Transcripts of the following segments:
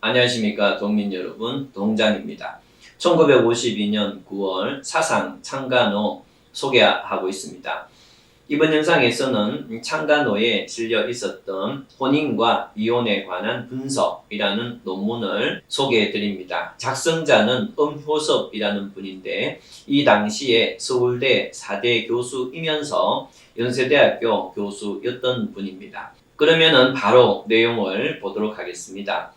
안녕하십니까 동민 여러분 동장입니다. 1952년 9월 사상 창간호 소개하고 있습니다. 이번 영상에서는 창간호에 실려 있었던 혼인과 이혼에 관한 분석이라는 논문을 소개해 드립니다. 작성자는 엄효섭이라는 분인데 이 당시에 서울대 4대 교수이면서 연세대학교 교수였던 분입니다. 그러면은 바로 내용을 보도록 하겠습니다.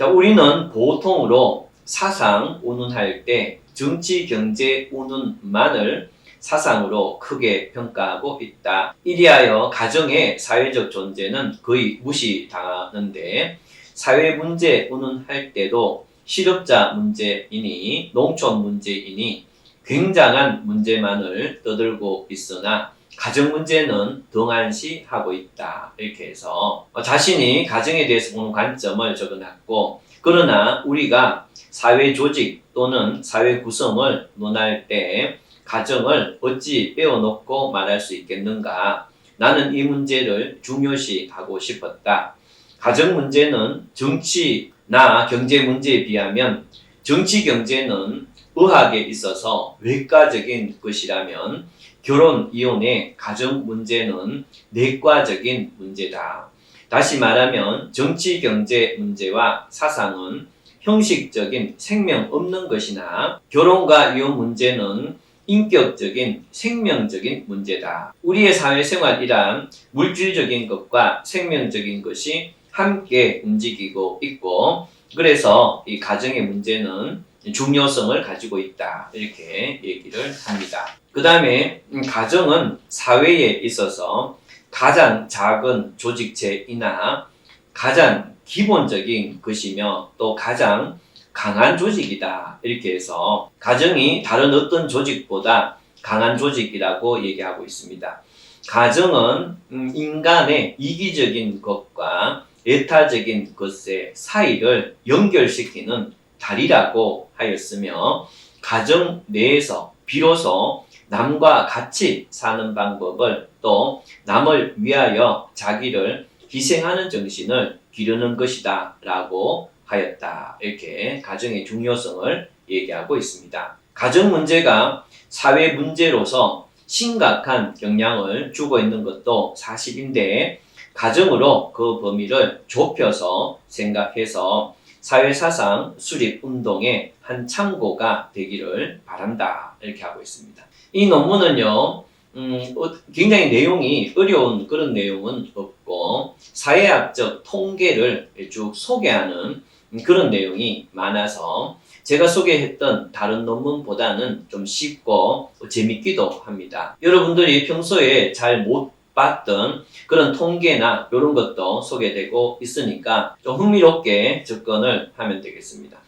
자, 우리는 보통으로 사상 운운할 때 정치, 경제 운운만을 사상으로 크게 평가하고 있다. 이리하여 가정의 사회적 존재는 거의 무시당하는데 사회 문제 운운할 때도 실업자 문제이니 농촌 문제이니 굉장한 문제만을 떠들고 있으나 가정 문제는 등한시 하고 있다. 이렇게 해서 자신이 가정에 대해서 보는 관점을 적어놨고 그러나 우리가 사회 조직 또는 사회 구성을 논할 때 가정을 어찌 빼어놓고 말할 수 있겠는가? 나는 이 문제를 중요시 하고 싶었다. 가정 문제는 정치나 경제 문제에 비하면 정치 경제는 의학에 있어서 외과적인 것이라면 결혼 이혼의 가정 문제는 내과적인 문제다. 다시 말하면 정치 경제 문제와 사상은 형식적인 생명 없는 것이나 결혼과 이혼 문제는 인격적인 생명적인 문제다. 우리의 사회생활이란 물질적인 것과 생명적인 것이 함께 움직이고 있고 그래서 이 가정의 문제는 중요성을 가지고 있다. 이렇게 얘기를 합니다. 그 다음에 가정은 사회에 있어서 가장 작은 조직체이나 가장 기본적인 것이며 또 가장 강한 조직이다. 이렇게 해서 가정이 다른 어떤 조직보다 강한 조직이라고 얘기하고 있습니다. 가정은 음, 인간의 이기적인 것과 애타적인 것의 사이를 연결시키는 다리라고 하였으며 가정 내에서 비로소 남과 같이 사는 방법을 또 남을 위하여 자기를 희생하는 정신을 기르는 것이다 라고 하였다. 이렇게 가정의 중요성을 얘기하고 있습니다. 가정 문제가 사회 문제로서 심각한 영향을 주고 있는 것도 사실인데 가정으로 그 범위를 좁혀서 생각해서 사회사상 수립 운동의 한 참고가 되기를 바란다. 이렇게 하고 있습니다. 이 논문은요, 음, 어, 굉장히 내용이 어려운 그런 내용은 없고, 사회학적 통계를 쭉 소개하는 그런 내용이 많아서, 제가 소개했던 다른 논문보다는 좀 쉽고 재밌기도 합니다. 여러분들이 평소에 잘 못 봤던 그런 통계나 이런 것도 소개되고 있으니까 좀 흥미롭게 접근을 하면 되겠습니다.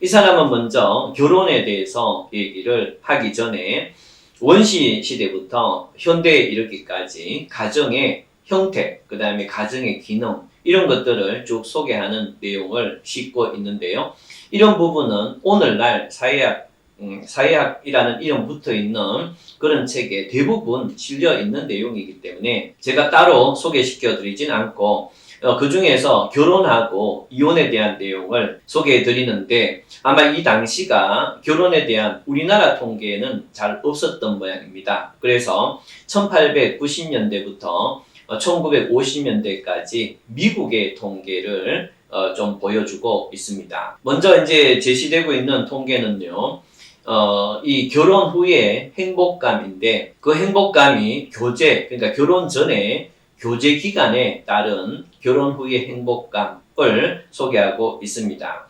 이 사람은 먼저 결혼에 대해서 얘기를 하기 전에 원시 시대부터 현대에 이르기까지 가정의 형태, 그 다음에 가정의 기능, 이런 것들을 쭉 소개하는 내용을 싣고 있는데요. 이런 부분은 오늘날 사회학, 음, 사회학이라는 이름 붙어 있는 그런 책에 대부분 실려 있는 내용이기 때문에 제가 따로 소개시켜 드리진 않고 어, 그 중에서 결혼하고 이혼에 대한 내용을 소개해 드리는데 아마 이 당시가 결혼에 대한 우리나라 통계에는 잘 없었던 모양입니다. 그래서 1890년대부터 1950년대까지 미국의 통계를 어, 좀 보여주고 있습니다. 먼저 이제 제시되고 있는 통계는요. 어, 이 결혼 후의 행복감인데 그 행복감이 교제, 그러니까 결혼 전에 교제 기간에 따른 결혼 후의 행복감을 소개하고 있습니다.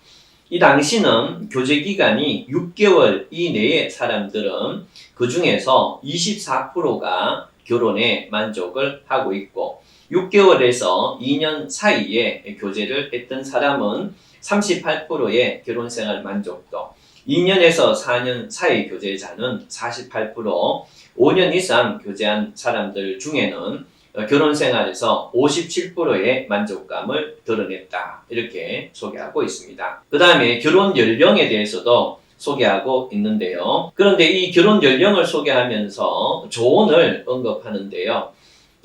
이 당시는 교제 기간이 6개월 이내의 사람들은 그 중에서 24%가 결혼에 만족을 하고 있고 6개월에서 2년 사이에 교제를 했던 사람은 38%의 결혼 생활 만족도, 2년에서 4년 사이 교제자는 48%, 5년 이상 교제한 사람들 중에는 결혼 생활에서 57%의 만족감을 드러냈다. 이렇게 소개하고 있습니다. 그 다음에 결혼 연령에 대해서도 소개하고 있는데요. 그런데 이 결혼 연령을 소개하면서 조언을 언급하는데요.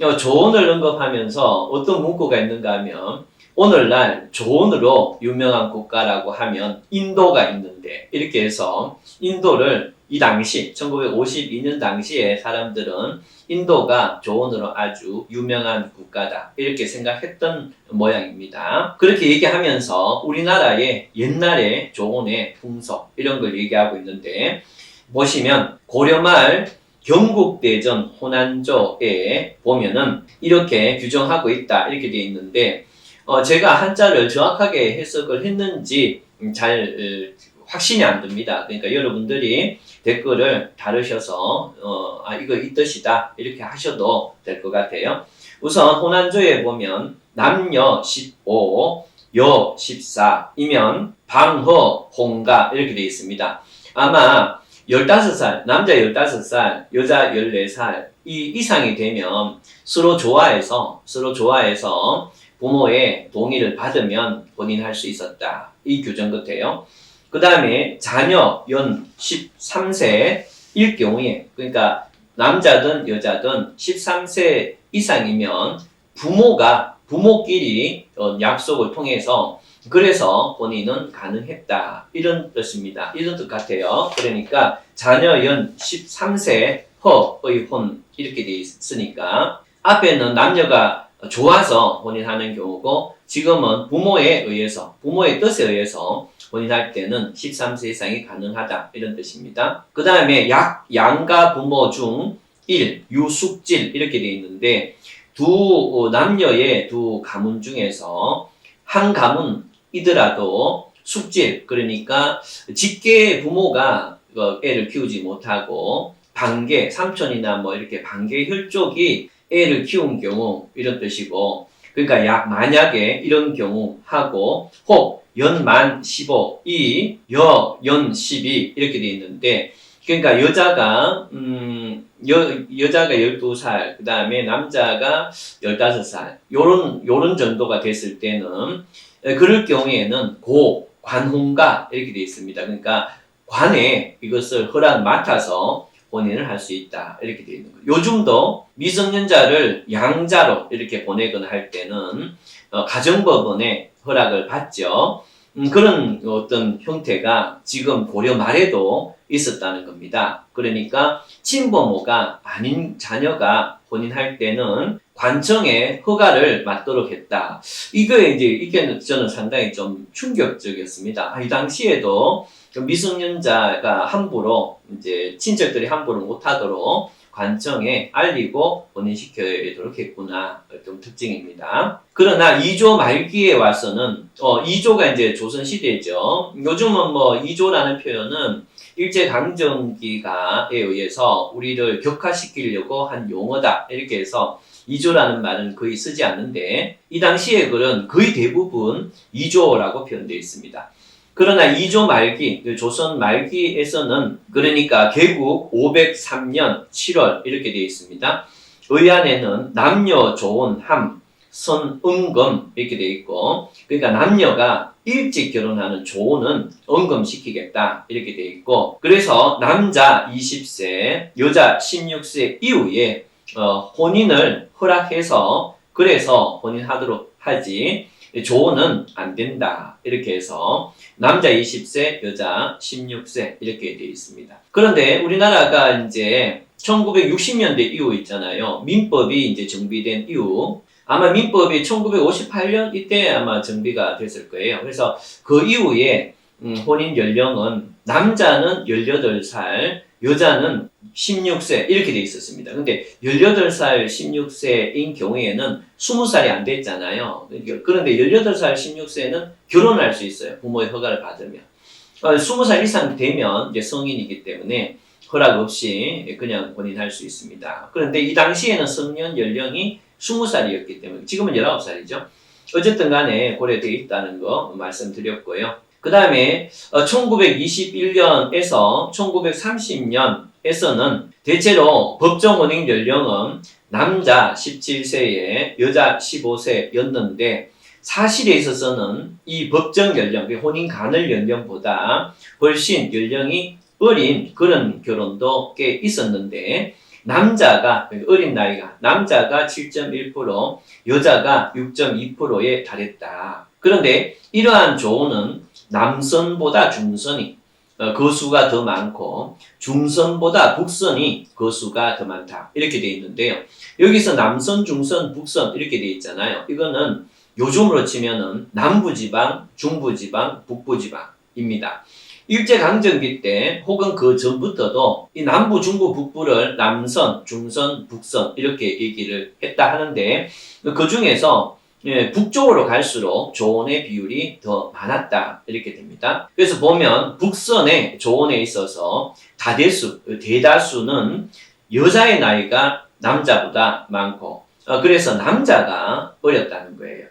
어, 조언을 언급하면서 어떤 문구가 있는가 하면 오늘날 조언으로 유명한 국가라고 하면 인도가 있는데 이렇게 해서 인도를 이 당시 1952년 당시에 사람들은 인도가 조언으로 아주 유명한 국가다 이렇게 생각했던 모양입니다. 그렇게 얘기하면서 우리나라의 옛날의 조언의 풍속 이런 걸 얘기하고 있는데 보시면 고려 말 경국대전 호난조에 보면은 이렇게 규정하고 있다 이렇게 되어 있는데 어, 제가 한자를 정확하게 해석을 했는지 음, 잘 어, 확신이 안 듭니다. 그러니까 여러분들이 댓글을 다루셔서 어, 아 이거 이 뜻이다 이렇게 하셔도 될 것 같아요. 우선 호난조에 보면 남녀 15, 여 14이면 방허, 홍가 이렇게 되어 있습니다. 아마 15살, 남자 15살, 여자 14살 이 이상이 되면 서로 좋아해서 서로 좋아해서 부모의 동의를 받으면 본인 할 수 있었다. 이 규정 같아요. 그 다음에 자녀 연 13세일 경우에 그러니까 남자든 여자든 13세 이상이면 부모가 부모끼리 어, 약속을 통해서 그래서 본인은 가능했다 이런 뜻입니다. 이런 뜻 같아요. 그러니까 자녀 연 13세 허의 혼 이렇게 돼 있으니까 앞에는 남녀가 좋아서 혼인하는 경우고 지금은 부모에 의해서 부모의 뜻에 의해서 혼인할 때는 13세 이상이 가능하다 이런 뜻입니다. 그 다음에 약 양가 부모 중 1, 유숙질 이렇게 돼 있는데 두 어, 남녀의 두 가문 중에서 한 가문이더라도 숙질 그러니까 직계 부모가 어, 애를 키우지 못하고 반계 삼촌이나 뭐 이렇게 반계 혈족이 애를 키운 경우 이런 뜻이고 그러니까 약 만약에 이런 경우 하고 혹 연만 15, 이, 여, 연 12 이렇게 돼 있는데 그러니까 여자가 음, 여, 여자가 12살, 그 다음에 남자가 15살 요런 요런 정도가 됐을 때는 에, 그럴 경우에는 고 관혼가 이렇게 돼 있습니다. 그러니까 관에 이것을 허락 맡아서 본인을 할수 있다 이렇게 되어 있는 거예요. 요즘도 미성년자를 양자로 이렇게 보내거나 할 때는 어, 가정법원의 허락을 받죠. 음, 그런 어떤 형태가 지금 고려 말에도 있었다는 겁니다. 그러니까 친부모가 아닌 자녀가 혼인할 때는 관청의 허가를 받도록 했다. 이거에 이제 이게 저는 상당히 좀 충격적이었습니다. 아, 이 당시에도 그 미성년자가 함부로 이제 친척들이 함부로 못하도록 관청에 알리고 혼인시켜야도록 했구나 좀 특징입니다. 그러나 2조 말기에 와서는 어 2조가 이제 조선 시대죠. 요즘은 뭐 2조라는 표현은 일제 강점기가에 의해서 우리를 격화시키려고 한 용어다 이렇게 해서 2조라는 말은 거의 쓰지 않는데 이 당시의 글은 거의 대부분 2조라고 표현되어 있습니다. 그러나 2조 말기, 그 조선 말기에서는 그러니까 개국 503년 7월 이렇게 되어 있습니다. 의안에는 남녀 조언 함, 선응금 이렇게 되어 있고 그러니까 남녀가 일찍 결혼하는 조언은 언금시키겠다 이렇게 되어 있고 그래서 남자 20세, 여자 16세 이후에 어, 혼인을 허락해서 그래서 혼인하도록 하지 조언은 안 된다. 이렇게 해서 남자 20세, 여자 16세 이렇게 되어 있습니다. 그런데 우리나라가 이제 1960년대 이후 있잖아요. 민법이 이제 정비된 이후 아마 민법이 1958년 이때 아마 정비가 됐을 거예요. 그래서 그 이후에 음, 혼인 연령은 남자는 18살, 여자는 16세 이렇게 돼 있었습니다. 근데 18살 16세인 경우에는 20살이 안 됐잖아요. 그런데 18살 16세는 결혼할 수 있어요. 부모의 허가를 받으면. 20살 어, 이상 되면 이제 성인이기 때문에 허락 없이 그냥 본인 할 수 있습니다. 그런데 이 당시에는 성년 연령이 20살이었기 때문에 지금은 19살이죠. 어쨌든 간에 고려되어 있다는 거 말씀드렸고요. 그 다음에 1921년에서 1930년에서는 대체로 법정 혼인 연령은 남자 17세에 여자 15세였는데 사실에 있어서는 이 법정 연령, 그 혼인 간을 연령보다 훨씬 연령이 어린 그런 결혼도 꽤 있었는데 남자가 어린 나이가 남자가 7.1% 여자가 6.2%에 달했다. 그런데 이러한 조언은 남선보다 중선이 어, 그 수가 더 많고 중선보다 북선이 그 수가 더 많다. 이렇게 돼 있는데요. 여기서 남선, 중선, 북선 이렇게 돼 있잖아요. 이거는 요즘으로 치면은 남부지방, 중부지방, 북부지방입니다. 일제강점기 때 혹은 그 전부터도 이 남부, 중부, 북부를 남선, 중선, 북선 이렇게 얘기를 했다 하는데 그 중에서 예, 북쪽으로 갈수록 조언의 비율이 더 많았다 이렇게 됩니다. 그래서 보면 북선의 조언에 있어서 다대수, 대다수는 여자의 나이가 남자보다 많고 어, 그래서 남자가 어렸다는 거예요.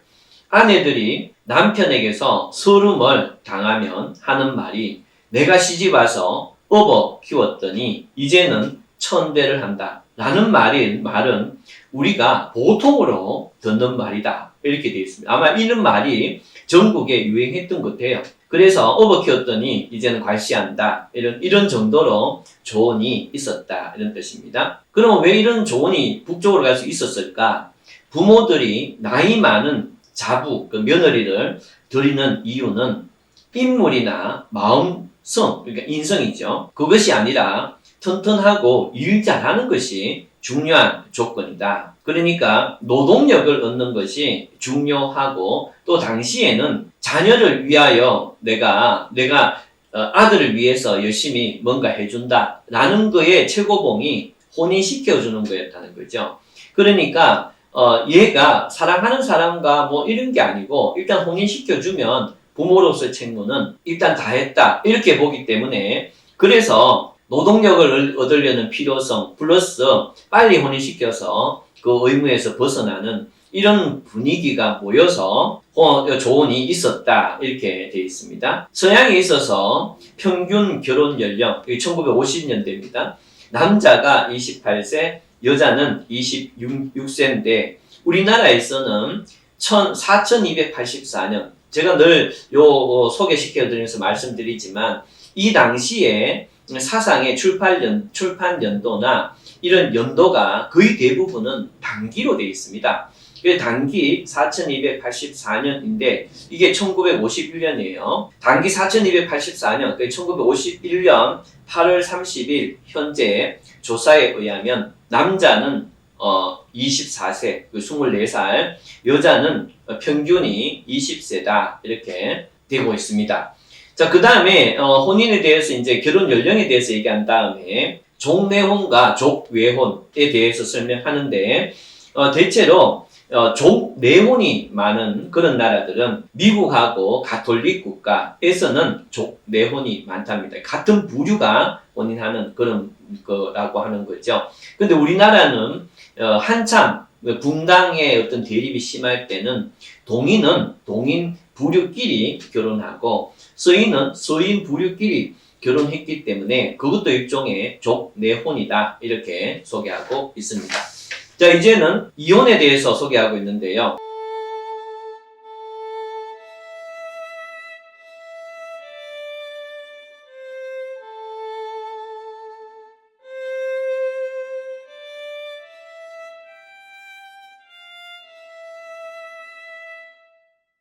아내들이 남편에게서 서름을 당하면 하는 말이 내가 시집 와서 업어 키웠더니 이제는 천대를 한다. 라는 말이, 말은 우리가 보통으로 듣는 말이다. 이렇게 되어 있습니다. 아마 이런 말이 전국에 유행했던 것 같아요. 그래서 업어 키웠더니 이제는 괄시한다. 이런, 이런 정도로 조언이 있었다. 이런 뜻입니다. 그럼 왜 이런 조언이 북쪽으로 갈 수 있었을까? 부모들이 나이 많은 자부, 그 며느리를 드리는 이유는 인물이나 마음성, 그러니까 인성이죠. 그것이 아니라 튼튼하고 일 잘하는 것이 중요한 조건이다. 그러니까 노동력을 얻는 것이 중요하고 또 당시에는 자녀를 위하여 내가 내가 어, 아들을 위해서 열심히 뭔가 해준다라는 거에 최고봉이 혼인시켜주는 거였다는 거죠. 그러니까 어, 얘가 사랑하는 사람과 뭐 이런 게 아니고 일단 혼인시켜주면 부모로서의 책무는 일단 다 했다 이렇게 보기 때문에 그래서 노동력을 얻으려는 필요성 플러스 빨리 혼인시켜서 그 의무에서 벗어나는 이런 분위기가 모여서 어, 조언이 있었다 이렇게 되어 있습니다. 서양에 있어서 평균 결혼 연령 1950년대입니다. 남자가 28세, 여자는 26세인데 우리나라에서는 4284년 제가 늘 요 소개시켜 드리면서 말씀드리지만 이 당시에 사상의 출판 연 출판 연도나 이런 연도가 거의 대부분은 단기로 되어 있습니다. 그 단기 4284년인데 이게 1951년이에요. 단기 4284년, 그 1951년 8월 30일 현재 조사에 의하면 남자는 어 24세, 그 24살, 여자는 평균이 20세다 이렇게 되고 있습니다. 자, 그 다음에 어, 혼인에 대해서 이제 결혼 연령에 대해서 얘기한 다음에 종내혼과 족외혼에 대해서 설명하는데 어, 대체로 어, 족내혼이 많은 그런 나라들은 미국하고 가톨릭 국가에서는 족내혼이 많답니다. 같은 부류가 혼인하는 그런 거라고 하는 거죠. 근데 우리나라는 어, 한참 분당의 어떤 대립이 심할 때는 동인은 동인 부류끼리 결혼하고 서인은 서인 부류끼리 결혼했기 때문에 그것도 일종의 족내혼이다 이렇게 소개하고 있습니다. 자 이제는 이혼에 대해서 소개하고 있는데요.